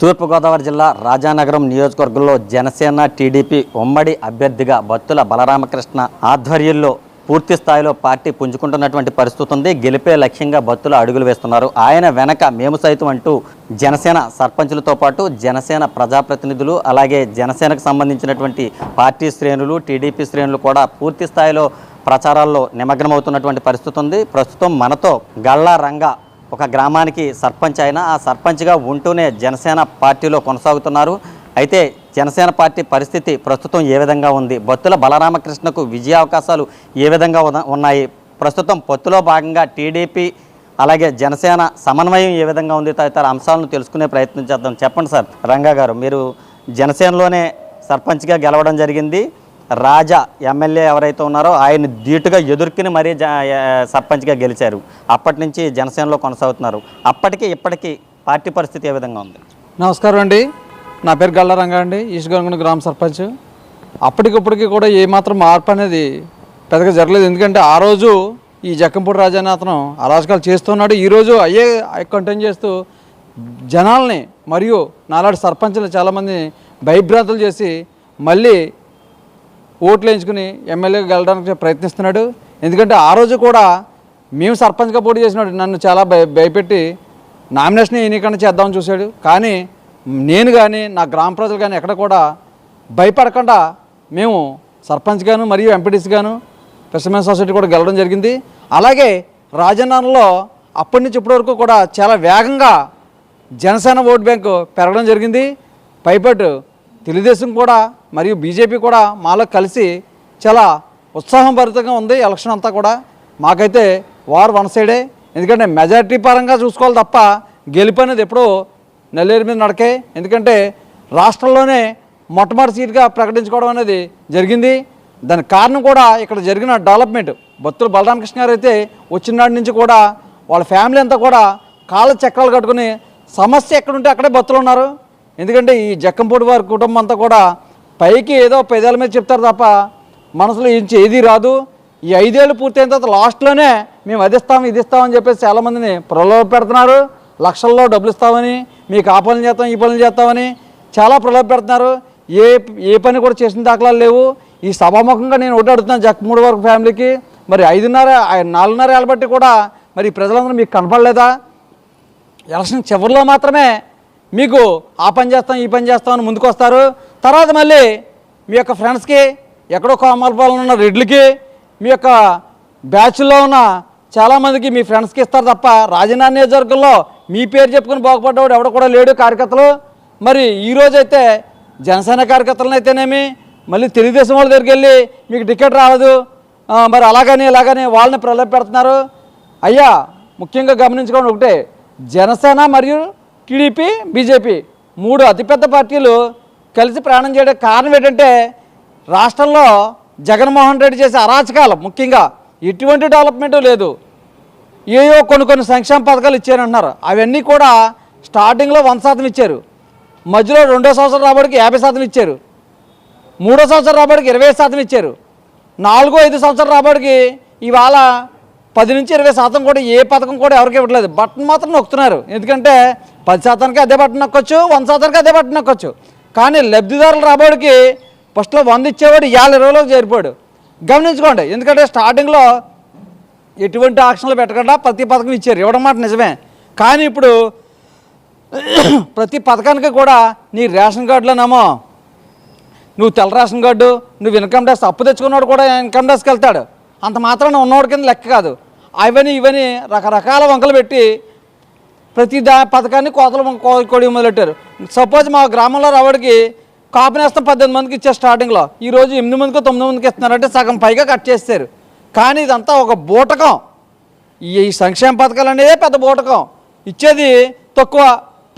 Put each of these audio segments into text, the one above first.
తూర్పుగోదావరి జిల్లా రాజానగరం నియోజకవర్గంలో జనసేన టీడీపీ ఉమ్మడి అభ్యర్థిగా బత్తుల బలరామకృష్ణ ఆధ్వర్యంలో పూర్తి స్థాయిలో పార్టీ పుంజుకుంటున్నటువంటి పరిస్థితి ఉంది. గెలిపే లక్ష్యంగా బత్తుల అడుగులు వేస్తున్నారు. ఆయన వెనక మేము సైతం అంటూ జనసేన సర్పంచులతో పాటు జనసేన ప్రజాప్రతినిధులు అలాగే జనసేనకు సంబంధించినటువంటి పార్టీ శ్రేణులు టీడీపీ శ్రేణులు కూడా పూర్తి స్థాయిలో ప్రచారాల్లో నిమగ్నమవుతున్నటువంటి పరిస్థితి ఉంది. ప్రస్తుతం మనతో గళ్ళ రంగా ఒక గ్రామానికి సర్పంచ్ అయినా ఆ సర్పంచ్గా ఉంటూనే జనసేన పార్టీలో కొనసాగుతున్నారు. అయితే జనసేన పార్టీ పరిస్థితి ప్రస్తుతం ఏ విధంగా ఉంది? బొత్తుల బలరామకృష్ణకు విజయ అవకాశాలు ఏ విధంగా ఉన్నాయి? ప్రస్తుతం పొత్తులో భాగంగా టీడీపీ అలాగే జనసేన సమన్వయం ఏ విధంగా ఉంది? తదితర అంశాలను తెలుసుకునే ప్రయత్నం చేద్దాం. చెప్పండి సార్ రంగా గారు మీరు జనసేనలోనే సర్పంచ్గా గెలవడం జరిగింది. రాజా ఎమ్మెల్యే ఎవరైతే ఉన్నారో ఆయన ధీటుగా ఎదుర్కొని మరీ జ సర్పంచ్గా గెలిచారు. అప్పటి నుంచి జనసేనలో కొనసాగుతున్నారు. అప్పటికి ఇప్పటికీ పార్టీ పరిస్థితి ఏ విధంగా ఉంది? నమస్కారం అండి. నా పేరు గల్లారంగా అండి. ఈస్ట్ గ్రామ సర్పంచ్. అప్పటికప్పటికి కూడా ఏమాత్రం మార్పు అనేది పెద్దగా జరగలేదు. ఎందుకంటే ఆ రోజు ఈ జక్కంపూడి రాజాని అతను అరాజకాలు చేస్తున్నాడు. ఈరోజు అయ్యే కంటెన్ చేస్తూ జనాల్ని మరియు నాలాంటి సర్పంచ్లు చాలామంది భయభ్రాంతులు చేసి మళ్ళీ ఓట్లు వేయించుకుని ఎమ్మెల్యేగా గెలడానికి ప్రయత్నిస్తున్నాడు. ఎందుకంటే ఆ రోజు కూడా మేము సర్పంచ్గా పోటీ చేసినాడు నన్ను చాలా భయ భయపెట్టి నామినేషన్ ఎన్నికన్నా చేద్దామని చూశాడు. కానీ నేను కానీ నా గ్రామ ప్రజలు కానీ ఎక్కడ కూడా భయపడకుండా మేము సర్పంచ్గాను మరియు ఎంపీటీసీగాను ఫిషర్మెన్ సొసైటీ కూడా గెలవడం జరిగింది. అలాగే రాజన్నలో అప్పటి నుంచి ఇప్పటి వరకు కూడా చాలా వేగంగా జనసేన ఓట్ బ్యాంకు పెరగడం జరిగింది. పైపట్టు తెలుగుదేశం కూడా మరియు బీజేపీ కూడా మాలో కలిసి చాలా ఉత్సాహభరితంగా ఉంది ఎలక్షన్ అంతా కూడా. మాకైతే వార్ వన్ సైడే. ఎందుకంటే మెజారిటీ పరంగా చూసుకోవాలి తప్ప గెలుపు అనేది ఎప్పుడూ నెల్లేరు మీద నడకే. ఎందుకంటే రాష్ట్రంలోనే మొట్టమొదటి సీట్గా ప్రకటించుకోవడం అనేది జరిగింది. దానికి కారణం కూడా ఇక్కడ జరిగిన డెవలప్మెంట్. బొత్తుల బలరామకృష్ణ గారు అయితే వచ్చినాటి నుంచి కూడా వాళ్ళ ఫ్యామిలీ అంతా కూడా కాళ్ళ చక్రాలు కట్టుకుని సమస్య ఎక్కడుంటే అక్కడే బొత్తులు ఉన్నారు. ఎందుకంటే ఈ జక్కంపూడి వారి కుటుంబం అంతా కూడా పైకి ఏదో పెదాల మీద చెప్తారు తప్ప మనసులో ఇంచి ఏది రాదు. ఈ ఐదేళ్ళు పూర్తయిన తర్వాత లాస్ట్లోనే మేము అదిస్తాం ఇది ఇస్తామని చెప్పేసి చాలామందిని ప్రలోభ పెడుతున్నారు. లక్షల్లో డబ్బులు ఇస్తామని మీకు ఆ పనులు చేస్తాం ఈ పనులు చేస్తామని చాలా ప్రలోభ పెడుతున్నారు. ఏ ఏ పని కూడా చేసిన దాఖలాలు లేవు. ఈ సభాముఖంగా నేను ఒకటి అడుగుతున్నాను జక్మూడు వరకు ఫ్యామిలీకి. మరి ఐదున్నర నాలుగున్నర ఏళ్ళ బట్టి కూడా మరి ప్రజలందరూ మీకు కనపడలేదా? ఎలక్షన్ చివరిలో మాత్రమే మీకు ఆ పని చేస్తాం ఈ పని చేస్తాం అని ముందుకు వస్తారు తర్వాత మళ్ళీ మీ యొక్క ఫ్రెండ్స్కి ఎక్కడో కోమలపాలన ఉన్న రెడ్లకి మీ యొక్క బ్యాచ్లో ఉన్న చాలామందికి మీ ఫ్రెండ్స్కి ఇస్తారు తప్ప రాజధాని నియోజకవర్గంలో మీ పేరు చెప్పుకుని బాగుపడ్డవాడు ఎవడ కూడా లేడు కార్యకర్తలు. మరి ఈరోజైతే జనసేన కార్యకర్తలను అయితేనేమి మళ్ళీ తెలుగుదేశం వాళ్ళ దగ్గరికి వెళ్ళి మీకు టికెట్ రాలేదు మరి అలాగని ఇలాగని వాళ్ళని ప్రలోభ పెడుతున్నారు. అయ్యా ముఖ్యంగా గమనించుకోండి ఒకటే జనసేన మరియు టీడీపీ బీజేపీ మూడు అతిపెద్ద పార్టీలు కలిసి ప్రయాణం చేయడానికి కారణం ఏంటంటే రాష్ట్రంలో జగన్మోహన్ రెడ్డి చేసే అరాచకాలు ముఖ్యంగా ఎటువంటి డెవలప్మెంట్ లేదు. ఏయో కొన్ని కొన్ని సంక్షేమ పథకాలు ఇచ్చారంటున్నారు. అవన్నీ కూడా స్టార్టింగ్లో వంద శాతం ఇచ్చారు. మధ్యలో రెండో సంవత్సరం రాబడికి యాభై శాతం ఇచ్చారు. మూడో సంవత్సరం రాబడికి ఇరవై శాతం ఇచ్చారు. నాలుగో ఐదు సంవత్సరం రాబడికి ఇవాళ పది నుంచి ఇరవై శాతం కూడా ఏ పథకం కూడా ఎవరికి ఇవ్వట్లేదు. బటన్ మాత్రం నొక్కుతున్నారు. ఎందుకంటే పది శాతానికి అదే బటన్ నొక్కొచ్చు వంద శాతానికి అదే బటన్ నొక్కొచ్చు. కానీ లబ్ధిదారులు రాబడికి ఫస్ట్లో వంద ఇచ్చేవాడు యాభై ఇరవైలోకి చేరిపోయాడు. గమనించుకోండి ఎందుకంటే స్టార్టింగ్లో ఎటువంటి ఆక్షన్లు పెట్టకుండా ప్రతి పథకం ఇచ్చారు. ఇవ్వడం మాట నిజమే. కానీ ఇప్పుడు ప్రతి పథకానికి కూడా నీ రేషన్ కార్డులోనేమో నువ్వు తెల్ల రేషన్ కార్డు నువ్వు ఇన్కమ్ ట్యాక్స్ అప్పు తెచ్చుకున్నాడు కూడా ఇన్కమ్ ట్యాక్స్కి వెళ్తాడు. అంత మాత్రాన ఉన్నవాడి కింద లెక్క కాదు. అవని ఇవని రకరకాల వంకలు పెట్టి ప్రతి దా పథకాన్ని కోతలు కోడి మొదలెట్టారు. సపోజ్ మా గ్రామంలో రావడికి కాపు నేస్తం పద్దెనిమిది మందికి ఇచ్చారు స్టార్టింగ్లో ఈరోజు ఎనిమిది మందికి తొమ్మిది మందికి ఇస్తున్నారంటే సగం పైగా కట్ చేస్తారు కానీ ఇదంతా ఒక బూటకం. ఈ ఈ సంక్షేమ పథకాలు అనేదే పెద్ద బూటకం. ఇచ్చేది తక్కువ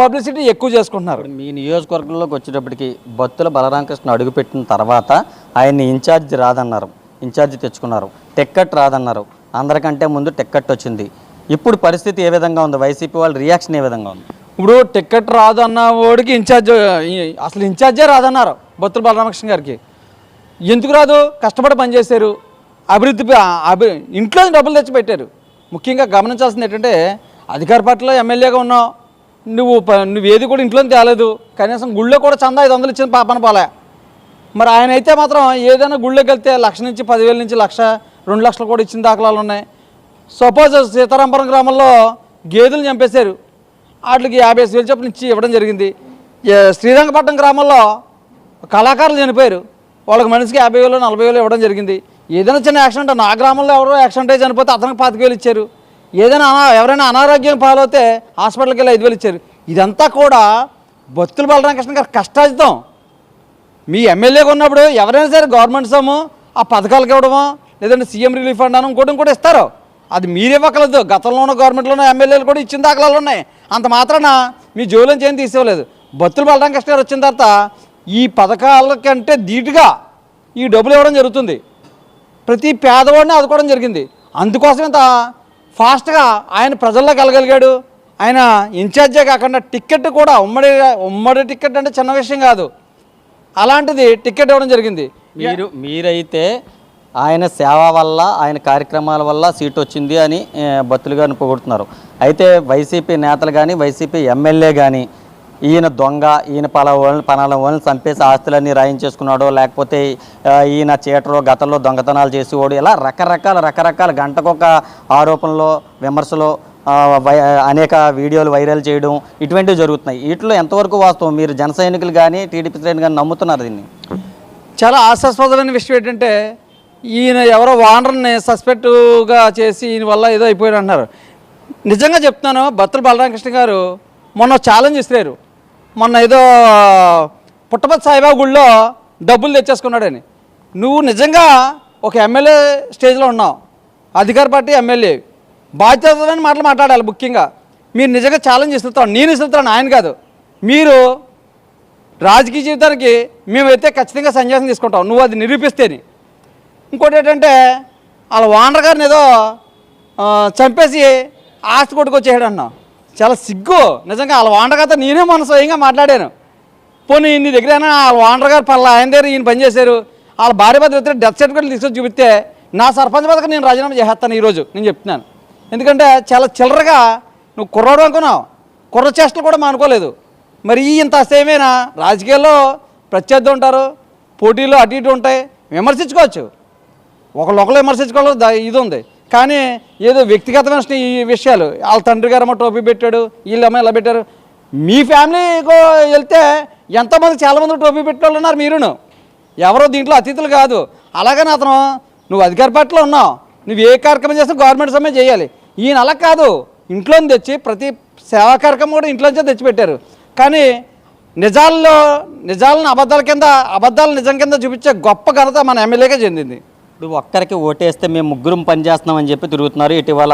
పబ్లిసిటీ ఎక్కువ చేసుకుంటున్నారు. మీ నియోజకవర్గంలోకి వచ్చేటప్పటికి బత్తుల బలరామకృష్ణ అడుగుపెట్టిన తర్వాత ఆయన్ని ఇన్ఛార్జ్ రాదన్నారు. ఇన్ఛార్జ్ తెచ్చుకున్నారు. టెక్కట్ రాదన్నారు. అందరికంటే ముందు టెక్కట్ వచ్చింది. ఇప్పుడు పరిస్థితి ఏ విధంగా ఉంది? వైసీపీ వాళ్ళ రియాక్షన్ ఏ విధంగా ఉంది? ఇప్పుడు టికెట్ రాదు అన్న వాడికి ఇన్ఛార్జ్ అసలు ఇన్ఛార్జే రాదన్నారు బొత్తుల బాలరామకృష్ణ గారికి. ఎందుకు రాదు? కష్టపడి పనిచేశారు. అభివృద్ధి అభి ఇంట్లో డబ్బులు తెచ్చి పెట్టారు ముఖ్యంగా గమనించాల్సింది ఏంటంటే అధికార పార్టీలో ఎమ్మెల్యేగా ఉన్నావు. నువ్వు నువ్వు ఏది కూడా ఇంట్లో తేలేదు. కనీసం గుళ్ళో కూడా చందా ఐదు వందలు ఇచ్చిన పాపన పోలే. మరి ఆయన అయితే మాత్రం ఏదైనా గుళ్ళోకి వెళ్తే లక్ష నుంచి పదివేల నుంచి లక్ష రెండు లక్షలు కూడా ఇచ్చిన దాఖలాలు ఉన్నాయి. సపోజ్ సీతారాంపురం గ్రామంలో గేదెలు చంపేశారు. వాటికి యాభై వేలు చొప్పున ఇచ్చి ఇవ్వడం జరిగింది. శ్రీరంగపట్నం గ్రామంలో కళాకారులు చనిపోయారు. వాళ్ళకి మనిషికి యాభై వేలు నలభై వేలు ఇవ్వడం జరిగింది. ఏదైనా చిన్న యాక్సిడెంట్ నా గ్రామంలో ఎవరో యాక్సిడెంట్ అయి చనిపోతే అతనికి పాతిక వేలు ఇచ్చారు. ఏదైనా అనా ఎవరైనా అనారోగ్యం పాలవుతే హాస్పిటల్కి వెళ్ళి ఐదు వేలు ఇచ్చారు. ఇదంతా కూడా బొత్తుల బలరామకృష్ణ గారు కష్టాజితం మీ ఎమ్మెల్యేగా ఉన్నప్పుడు ఎవరైనా సరే గవర్నమెంట్ సొమ్ము ఆ పథకాలకు ఇవ్వడమో లేదంటే సీఎం రిలీఫ్ ఫండ్ అని ఇంకోటి కూడా ఇస్తారు. అది మీరివ్వకలేదు గతంలోనూ గతంలో ఉన్న ఎమ్మెల్యేలు కూడా ఇచ్చిన దాఖలాలు ఉన్నాయి. అంత మాత్రాన మీ జోలించి ఏం తీసుకోలేదు భక్తులు బలరాం కృష్ణ గారు వచ్చిన తర్వాత ఈ పథకాల కంటే ధీటుగా ఈ డబ్బులు ఇవ్వడం జరుగుతుంది. ప్రతి పేదవాడిని ఆదుకోవడం జరిగింది. అందుకోసం ఇంత ఫాస్ట్గా ఆయన ప్రజల్లో కలగలిగాడు ఆయన ఇన్ఛార్జే కాకుండా టికెట్ కూడా ఉమ్మడి ఉమ్మడి టికెట్ అంటే చిన్న విషయం కాదు. అలాంటిది టికెట్ ఇవ్వడం జరిగింది. మీరు మీరైతే ఆయన సేవ వల్ల ఆయన కార్యక్రమాల వల్ల సీట్ వచ్చింది అని ఏ, బత్తులు గారిని పొగుడుతున్నారు. అయితే వైసీపీ నేతలు కానీ వైసీపీ ఎమ్మెల్యే కానీ ఈయన దొంగ ఈయన పల పనాల వాళ్ళని చంపేసి ఆస్తులన్నీ రాయించేసుకున్నాడు లేకపోతే ఈయన చీటరు గతంలో దొంగతనాలు చేసేవాడు ఇలా రకరకాల రకరకాల గంటకొక ఆరోపణలో విమర్శలు వై- అనేక వీడియోలు వైరల్ చేయడం ఇటువంటివి జరుగుతున్నాయి. వీటిలో ఎంతవరకు వాస్తవం? మీరు జన సైనికులు కానీ టీడీపీ శ్రేణి కానీ నమ్ముతున్నారు దీన్ని? చాలా ఆశాస్పదమైన విషయం ఏంటంటే ఈయన ఎవరో వానర్ని సస్పెక్ట్గా చేసి ఈయన వల్ల ఏదో అయిపోయాడు అంటున్నారు. నిజంగా చెప్తున్నాను బత్తుల బలరామకృష్ణ గారు మొన్న ఛాలెంజ్ ఇస్తారు మొన్న ఏదో పుట్టపతి సాయిబాబు గుళ్ళో డబ్బులు తెచ్చేసుకున్నాడని. నువ్వు నిజంగా ఒక ఎమ్మెల్యే స్టేజ్లో ఉన్నావు. అధికార పార్టీ ఎమ్మెల్యే. బాధ్యతమైన మాటలు మాట్లాడాలి ముఖ్యంగా. మీరు నిజంగా ఛాలెంజ్ ఇస్తున్నాను నేను ఇస్తున్నాను ఆయన కాదు. మీరు రాజకీయ జీవితానికి మేమైతే ఖచ్చితంగా సన్యాసం తీసుకుంటాం. నువ్వు అది నిరూపిస్తేనే. ఇంకోటి ఏంటంటే వాళ్ళ వానర్ గారిని ఏదో చంపేసి ఆస్తి కొట్టుకొచ్చేసాడు చాలా సిగ్గు. నిజంగా వాళ్ళ వానర్ గారితో నేనే మన స్వయంగా మాట్లాడాను. పోనీ నీ దగ్గర వాళ్ళ వానర్ గారు పల్ల ఆయన దగ్గర ఈయన పనిచేశారు వాళ్ళ భార్య భద్ర డెత్ సర్టిఫికేట్ తీసుకొని చూపిస్తే నా సర్పంచ్ పథకం నేను రాజీనామా చేస్తాను ఈరోజు. నేను చెప్తున్నాను. ఎందుకంటే చాలా చిల్లరగా నువ్వు కుర్రాడు అనుకున్నావు. కుర్ర చేష్టలు కూడా మా అనుకోలేదు. మరి ఇంత సేమేనా రాజకీయాల్లో ప్రత్యర్థి ఉంటారు పోటీలు అటు ఇటు ఉంటాయి. విమర్శించుకోవచ్చు. ఒకళ్ళొకళ్ళు విమర్శించుకోవాలి ఇది ఉంది. కానీ ఏదో వ్యక్తిగతమైన ఈ విషయాలు వాళ్ళ తండ్రి గారు టోపీ పెట్టాడు వీళ్ళమ్మ ఇలా పెట్టారు. మీ ఫ్యామిలీకి వెళ్తే ఎంతమంది చాలామంది టోపీ పెట్టే వాళ్ళు ఉన్నారు మీరును. ఎవరో దీంట్లో అతిథులు కాదు. అలాగని అతను నువ్వు అధికార పార్టీలో ఉన్నావు. నువ్వు ఏ కార్యక్రమం చేసినా గవర్నమెంట్ సమ్మె చేయాలి. ఈయన అలా కాదు. ఇంట్లో తెచ్చి ప్రతి సేవా కార్యక్రమం కూడా ఇంట్లోంచే తెచ్చిపెట్టారు. కానీ నిజాల్లో నిజాలను అబద్ధాల కింద అబద్ధాలు నిజం కింద చూపించే గొప్ప ఘనత మన ఎమ్మెల్యేగా చెందింది. ఇప్పుడు ఒక్కరికి ఓటేస్తే మేము ముగ్గురం పనిచేస్తున్నామని చెప్పి తిరుగుతున్నారు. ఇటీవల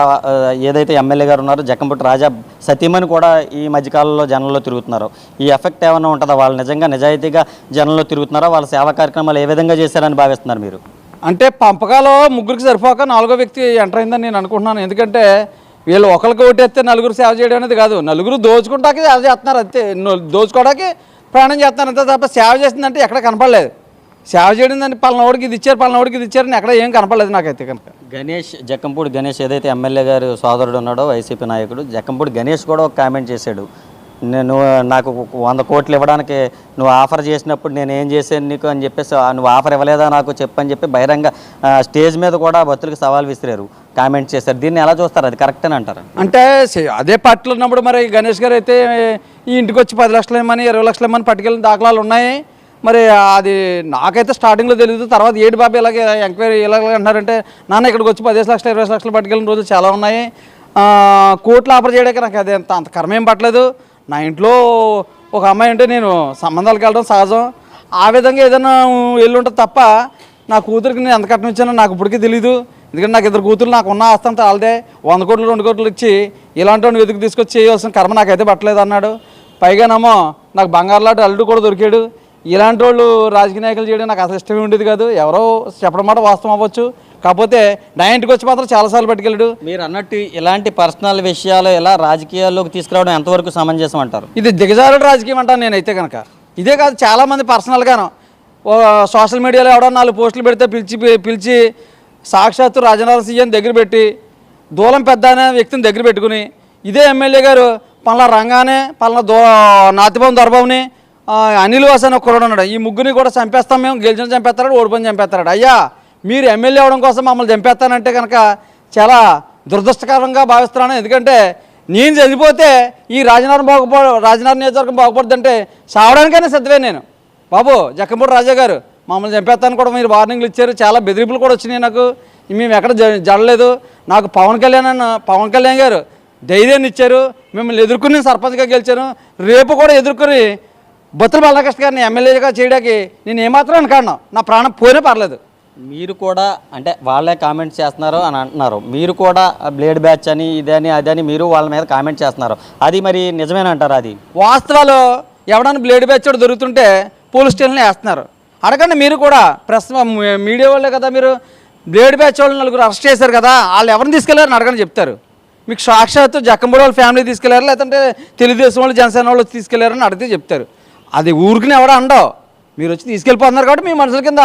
ఏదైతే ఎమ్మెల్యే గారు ఉన్నారో జక్కంపుట్టి రాజా సతీమణి కూడా ఈ మధ్యకాలంలో జనంలో తిరుగుతున్నారు. ఈ ఎఫెక్ట్ ఏమైనా ఉంటుందా? వాళ్ళు నిజంగా నిజాయితీగా జనంలో తిరుగుతున్నారా? వాళ్ళ సేవా కార్యక్రమాలు ఏ విధంగా చేశారని భావిస్తున్నారు మీరు? అంటే పంపకాలో ముగ్గురికి సరిపోక నాలుగో వ్యక్తి ఎంటర్ అయిందని నేను అనుకుంటున్నాను. ఎందుకంటే వీళ్ళు ఒకరికి ఓటేస్తే నలుగురు సేవ చేయడం అనేది కాదు. నలుగురు దోచుకుంటాకి సేవ చేస్తున్నారు అంతే. దోచుకోవడానికి ప్రాణం చేస్తున్నారు. అంతే తప్ప సేవ చేసిందంటే ఎక్కడ కనపడలేదు. సేవ చేయడం దాన్ని పలానోడికి ఇది ఇచ్చారు పలానోడికి ఇది ఇచ్చారని ఎక్కడ ఏం కనపడలేదు నాకైతే కనుక. గణేష్ జక్కంపూడి గణేష్ ఏదైతే ఎమ్మెల్యే గారు సోదరుడు ఉన్నాడో వైసీపీ నాయకుడు జక్కంపూడి గణేష్ కూడా ఒక కామెంట్ చేశాడు. నేను నాకు వంద కోట్లు ఇవ్వడానికి నువ్వు ఆఫర్ చేసినప్పుడు నేను ఏం చేశాను నీకు అని చెప్పేసి "ఆ, నువ్వు ఆఫర్ ఇవ్వలేదా నాకు చెప్పని చెప్పి బహిరంగ స్టేజ్ మీద కూడా భక్తులకు సవాల్ విసిరారు కామెంట్ చేశారు. దీన్ని ఎలా చూస్తారు? అది కరెక్ట్ అని అంటారు? అంటే అదే పార్టీలో ఉన్నప్పుడు మరి గణేష్ గారు అయితే ఈ ఇంటికి వచ్చి పది లక్షలు ఇమ్మని ఇరవై లక్షలు ఇమ్మని పట్టుకెళ్ళిన దాఖలాలు ఉన్నాయి. మరి అది నాకైతే స్టార్టింగ్లో తెలియదు తర్వాత ఏడు బాబు ఇలాగే ఎంక్వైరీ ఇలాగ అంటారంటే నాన్న ఇక్కడికి వచ్చి పదిహేను లక్షలు ఇరవై లక్షలు పట్టుకెళ్ళిన రోజులు చాలా ఉన్నాయి. కోట్లు ఆఫర్ చేయడానికి నాకు అది అంత అంత కర్మ ఏం పట్టలేదు. నా ఇంట్లో ఒక అమ్మాయి అంటే నేను సంబంధాలకు వెళ్ళడం సహజం. ఆ విధంగా ఏదైనా వెళ్ళి ఉంటుంది తప్ప నా కూతురికి నేను ఎంత కట్నం ఇచ్చానో నాకు ఇప్పటికీ తెలియదు ఎందుకంటే నాకు ఇద్దరు కూతురు నాకు ఉన్న ఆస్తి అంతా వాళ్ళదే. వంద కోట్లు రెండు కోట్లు ఇచ్చి ఇలాంటి వాడిని వెతికి తీసుకొచ్చి చేయవలసిన కర్మ నాకైతే పట్టలేదు అన్నాడు. పైగానేమో నాకు బంగారు లాంటి అల్లుడు కూడా దొరికాడు. ఇలాంటి వాళ్ళు రాజకీయ నాయకులు చేయడం నాకు అసలు ఇష్టమే ఉండేది కాదు. ఎవరో చెప్పడం మాట వాస్తవం అవ్వచ్చు. కాకపోతే నా ఇంటికి వచ్చి మాత్రం చాలాసార్లు పట్టుకెళ్ళాడు. మీరు అన్నట్టు ఇలాంటి పర్సనల్ విషయాలు ఎలా రాజకీయాల్లోకి తీసుకురావడం ఎంతవరకు సమంజసం అంటారు? ఇది దిగజారుడు రాజకీయం అంటాను నేనైతే కనుక ఇదే కాదు చాలామంది పర్సనల్గాను. సోషల్ మీడియాలో ఎవడో నాలుగు పోస్టులు పెడితే పిలిచి పిలిచి సాక్షాత్తు రాజనాథ సీఎం దగ్గర పెట్టి దూలం పెద్ద అనే వ్యక్తిని దగ్గర పెట్టుకుని ఇదే ఎమ్మెల్యే గారు పలానా రంగానే పలానా దో నాతిబాబు దొరబాబుని అనిల్ వాస్ అని ఒక ఉన్నాడు. ఈ ముగ్గురిని కూడా చంపేస్తాం మేము. గెలిచిన చంపేస్తాడు ఓడిపోయిన చంపేస్తాడు. అయ్యా మీరు ఎమ్మెల్యే అవడం కోసం మమ్మల్ని చంపేస్తానంటే కనుక చాలా దురదృష్టకరంగా భావిస్తున్నాను. ఎందుకంటే నేను చనిపోతే ఈ రాజనగరం బాగుపో రాజనగరం నియోజకవర్గం బాగుపడుతుంటే సావడానికైనా సిద్ధమే నేను. బాబు జక్కంపూడి రాజా గారు మమ్మల్ని చంపేస్తాను కూడా మీరు వార్నింగ్లు ఇచ్చారు. చాలా బెదిరింపులు కూడా వచ్చినాయి నాకు. మేము ఎక్కడ జ- జడలేదు నాకు పవన్ కళ్యాణ్ అన్న పవన్ కళ్యాణ్ గారు ధైర్యాన్ని ఇచ్చారు. మిమ్మల్ని ఎదుర్కొని నేను సర్పంచ్గా గెలిచాను. రేపు కూడా ఎదుర్కొని బొత్తుల బాలకృష్ణ గారిని ఎమ్మెల్యేగా చేయడానికి నేను ఏమాత్రం అనుకున్నాను నా ప్రాణం పోయినా పర్లేదు. మీరు కూడా అంటే వాళ్ళే కామెంట్స్ చేస్తున్నారు అని అంటున్నారు. మీరు కూడా బ్లేడ్ బ్యాచ్ అని ఇదని అదని మీరు వాళ్ళ మీద కామెంట్ చేస్తున్నారు. అది మరి నిజమేనంటారా అది? వాస్తవాలు ఎవడన్నా బ్లేడ్ బ్యాచ్ దొరుకుతుంటే పోలీస్ స్టేషన్లో వేస్తున్నారు. అడగండి మీరు కూడా. ప్రెస్ మీడియా వాళ్ళే కదా మీరు. బ్లేడ్ బ్యాచ్ వాళ్ళు నలుగురు అరెస్ట్ చేశారు కదా వాళ్ళు ఎవరిని తీసుకెళ్ళారని అడగని చెప్తారు. మీకు సాక్షాత్తు జక్కంబడి వాళ్ళ ఫ్యామిలీ తీసుకెళ్ళారు లేదంటే తెలుగుదేశం వాళ్ళు జనసేన వాళ్ళు తీసుకెళ్ళారని అడిగితే చెప్తారు. అది ఊరికి ఎవడ అండవు మీరు వచ్చి తీసుకెళ్ళిపోతున్నారు కాబట్టి మీ మనుషుల కింద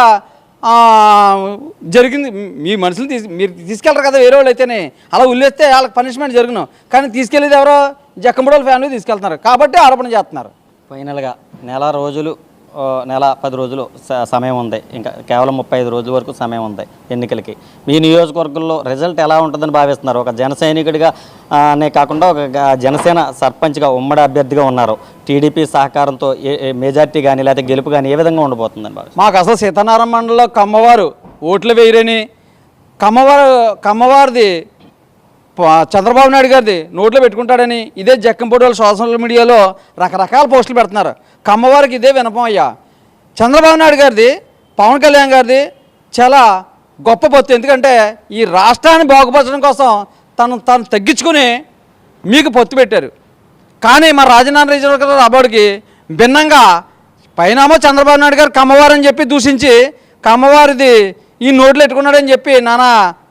జరిగింది. మీ మనుషులు తీసు మీరు తీసుకెళ్ళరు కదా వేరే వాళ్ళు అయితేనే. అలా ఉల్లేస్తే వాళ్ళకి పనిష్మెంట్ జరుగును. కానీ తీసుకెళ్ళేది ఎవరో జక్కంబడోళ్ళ ఫ్యామిలీ తీసుకెళ్తున్నారు. కాబట్టి ఆరోపణ చేస్తున్నారు. ఫైనల్గా నెల రోజులు నెల పది రోజులు స- సమయం ఉంది. ఇంకా కేవలం ముప్పై ఐదు రోజుల వరకు సమయం ఉంది ఎన్నికలకి. మీ నియోజకవర్గంలో రిజల్ట్ ఎలా ఉంటుందని భావిస్తున్నారు? ఒక జన సైనికుడిగా అనే కాకుండా ఒక జనసేన సర్పంచ్గా ఉమ్మడి అభ్యర్థిగా ఉన్నారు. టీడీపీ సహకారంతో ఏ మెజార్టీ కానీ లేకపోతే గెలుపు కానీ ఏ విధంగా ఉండబోతుందని భావిస్తున్నారు? మాకు అసలు సీతారాం మండలంలో కమ్మవారు ఓట్లు వేయరని కమ్మవారు కమ్మవారిది చంద్రబాబు నాయుడు గారిది నోట్లో పెట్టుకుంటాడని ఇదే జక్కంపూడి వాళ్ళు సోషల్ మీడియాలో రకరకాల పోస్టులు పెడుతున్నారు. కమ్మవారికి ఇదే వినపం అయ్యా. చంద్రబాబు నాయుడు గారిది పవన్ కళ్యాణ్ గారిది చాలా గొప్ప పొత్తు. ఎందుకంటే ఈ రాష్ట్రాన్ని బాగుపరచడం కోసం తను తను తగ్గించుకుని మీకు పొత్తు పెట్టారు. కానీ మా రాజనారాయణ రిజర్వ్ అబౌడ్కి భిన్నంగా పైనామో చంద్రబాబు నాయుడు గారు కమ్మవారని చెప్పి దూషించి కమ్మవారిది ఈ నోట్లు పెట్టుకున్నాడని చెప్పి నానా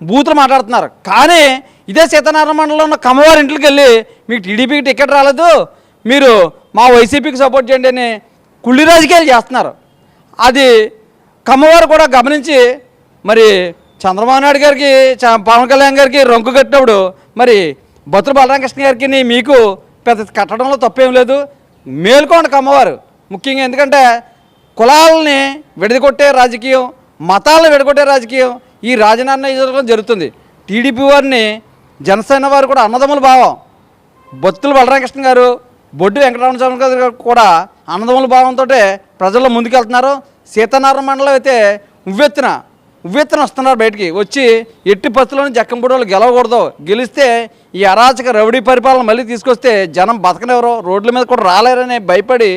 బూతులు మాట్లాడుతున్నారు. కానీ ఇదే సీతారామ మండలంలో ఉన్న కమ్మవారి ఇంట్లోకి వెళ్ళి మీకు టీడీపీకి టికెట్ రాలేదు. మీరు మా వైసీపీకి సపోర్ట్ చేయండి అని కుళ్ళి రాజకీయాలు చేస్తున్నారు. అది కమ్మవారు కూడా గమనించి మరి చంద్రబాబు నాయుడు గారికి చ- పవన్ కళ్యాణ్ గారికి రొంకు కట్టినప్పుడు మరి బతులు బలరామకృష్ణ గారికి మీకు పెద్ద కట్టడంలో తప్పేం లేదు. మేల్కోండి కమ్మవారు ముఖ్యంగా ఎందుకంటే కులాలని విడదగొట్టే రాజకీయం మతాలను విడగొట్టే రాజకీయం ఈ రాజనాన్న జరుగుతుంది. టీడీపీ వారిని జనసేన వారు కూడా అన్నదమ్ముల భావం. బొత్తుల బలరామకృష్ణ గారు బొడ్డు వెంకటరమణ స్వామి గారు కూడా అన్నదమ్ముల భావంతో ప్రజల్లో ముందుకెళ్తున్నారు. సీతారామ మండలం అయితే ఉవ్వెత్తున ఉవ్వెత్తున వస్తున్నారు బయటికి. వచ్చి ఎట్టి పత్తులను జక్కంపూడి గెలవకూడదు. గెలిస్తే ఈ అరాచక రౌడీ పరిపాలన మళ్ళీ తీసుకొస్తే జనం బతకనెవరో రోడ్ల మీద కూడా రాలేరని భయపడి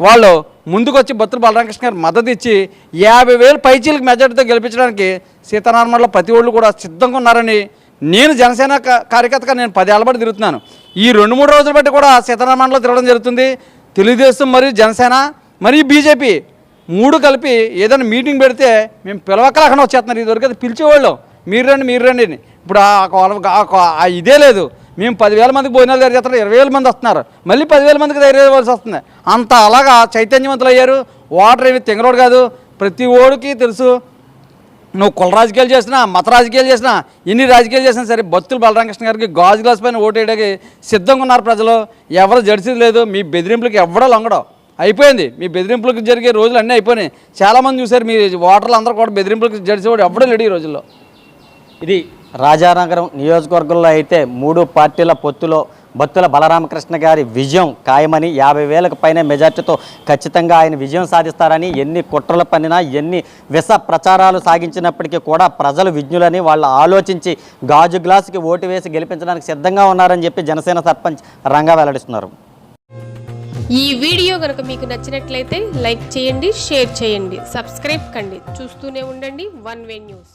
వాళ్ళు ముందుకొచ్చి బత్తులు బలరామకృష్ణ గారు మద్దతు ఇచ్చి యాభై వేలు పైచీలకు మెజార్టీతో గెలిపించడానికి సీతారామలో ప్రతి ఒళ్ళు కూడా సిద్ధంగా ఉన్నారని నేను జనసేన కార్యకర్తగా నేను పదేళ్ళ బట్టి తిరుగుతున్నాను. ఈ రెండు మూడు రోజుల బట్టి కూడా సీతారామండలో తిరగడం జరుగుతుంది. తెలుగుదేశం మరియు జనసేన మరియు బీజేపీ మూడు కలిపి ఏదైనా మీటింగ్ పెడితే మేము పిలవక్కలేకుండా వచ్చేస్తున్నారు ఇదివరకు అది పిలిచేవాళ్ళు. మీరు రండి మీరు రండి అని. ఇప్పుడు ఆ కొల- ఇదే లేదు. మేము పదివేల మందికి భోజనాలు జరిగేస్తారు ఇరవై వేల మంది వస్తున్నారు. మళ్ళీ పదివేల మందికి ధైర్యవలసి వస్తుంది. అంత అలాగా చైతన్యవంతులు అయ్యారు వాటర్ ఏమి తింగరోడు కాదు. ప్రతి ఓడికి తెలుసు నువ్వు కుల రాజకీయాలు చేసినా మత రాజకీయాలు చేసినా ఎన్ని రాజకీయాలు చేసినా సరే బత్తులు బలరామకృష్ణ గారికి గాజు గ్లాస్ పైన ఓటేయడానికి సిద్ధంగా ఉన్నారు ప్రజలు. ఎవరు జడిసేది లేదు. మీ బెదిరింపులకి ఎవడో లొంగడం. అయిపోయింది. మీ బెదిరింపులకు జరిగే రోజులు అన్నీ అయిపోయినాయి. చాలామంది చూశారు మీ ఓటర్లు అందరూ కూడా బెదిరింపులకు జడిసేవాడు ఎవడో లేడు ఈ రోజుల్లో. ఇది రాజానగరం నియోజకవర్గంలో అయితే మూడు పార్టీల పొత్తులో భక్తుల బలరామకృష్ణ గారి విజయం ఖాయమని యాభై వేలకు పైన మెజార్టీతో ఖచ్చితంగా ఆయన విజయం సాధిస్తారని ఎన్ని కుట్రలు పన్నినా ఎన్ని విష ప్రచారాలు సాగించినప్పటికీ కూడా ప్రజలు విజ్ఞులని వాళ్ళు ఆలోచించి గాజు గ్లాసుకి ఓటు వేసి గెలిపించడానికి సిద్ధంగా ఉన్నారని చెప్పి జనసేన సర్పంచ్ రంగా వెల్లడిస్తున్నారు. ఈ వీడియో కనుక మీకు నచ్చినట్లయితే లైక్ చేయండి షేర్ చేయండి సబ్స్క్రైబ్ కండి. చూస్తూనే ఉండండి వన్ వే న్యూస్.